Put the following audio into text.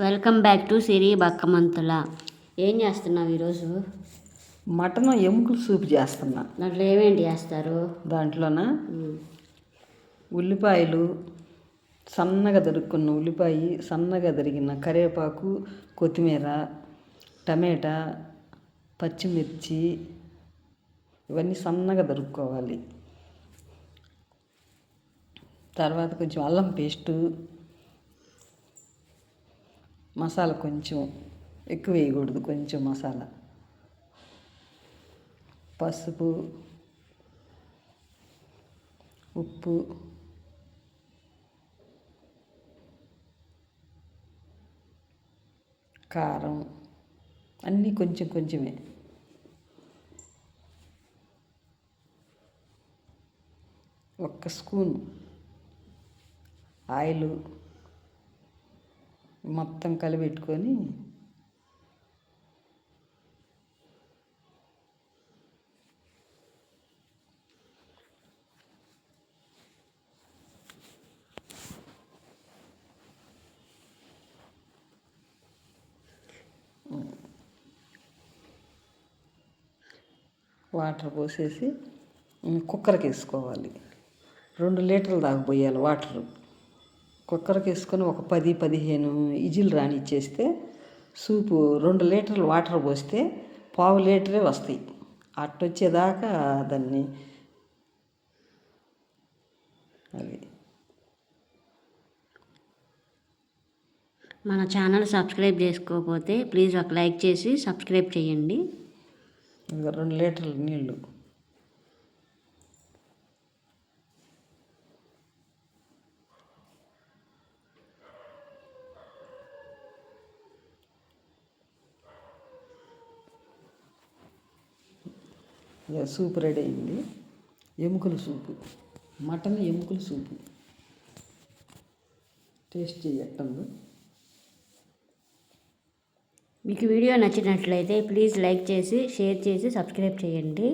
Welcome back to Siri Bakkamanthula. ఏం చేస్తున్నావు ఈరోజు? మటన్ ఎముకలు సూప్ చేస్తున్నా. దాంట్లో ఏమేంటి చేస్తారు? దాంట్లోన? ఉల్లిపాయలు సన్నగా దొరుకున్న ఉల్లిపాయ సన్నగా దరిగిన కరివేపాకు కొత్తిమీర టమాటా పచ్చిమిర్చి ఇవన్నీ సన్నగా దొరుకుకోవాలి. తర్వాత కొంచెం అల్లం పేస్టు మసాలా కొంచెం ఎక్కువ వేయకూడదు కొంచెం మసాలా. పసుపు ఉప్పు కారం అన్నీ కొంచెం కొంచెమే. ఒక్క స్పూన్ ఆయిలు మొత్తం కలిపెట్టుకొని వాటర్ పోసేసి కుక్కర్కి వేసుకోవాలి. రెండు లీటర్లు దాకా పోయాలి వాటర్. కుక్కర్కి వేసుకొని ఒక పది పదిహేను ఇజిల్ రానిచ్చేస్తే సూపు రెండు లీటర్లు వాటర్ పోస్తే పావు లీటరే వస్తాయి. అట్టొచ్చేదాకా దాన్ని అది. మన ఛానల్ సబ్స్క్రైబ్ చేసుకోకపోతే ప్లీజ్ ఒక లైక్ చేసి సబ్స్క్రైబ్ చేయండి. ఇంకా రెండు లీటర్ల నీళ్ళు. సూప్ రెడీ అయింది. ఎముకల సూపు మటన్ ఎముకల సూపు. టేస్ట్ చేయట్టుంది మీకు వీడియో నచ్చినట్లయితే ప్లీజ్ లైక్ చేసి షేర్ చేసి సబ్స్క్రైబ్ చేయండి.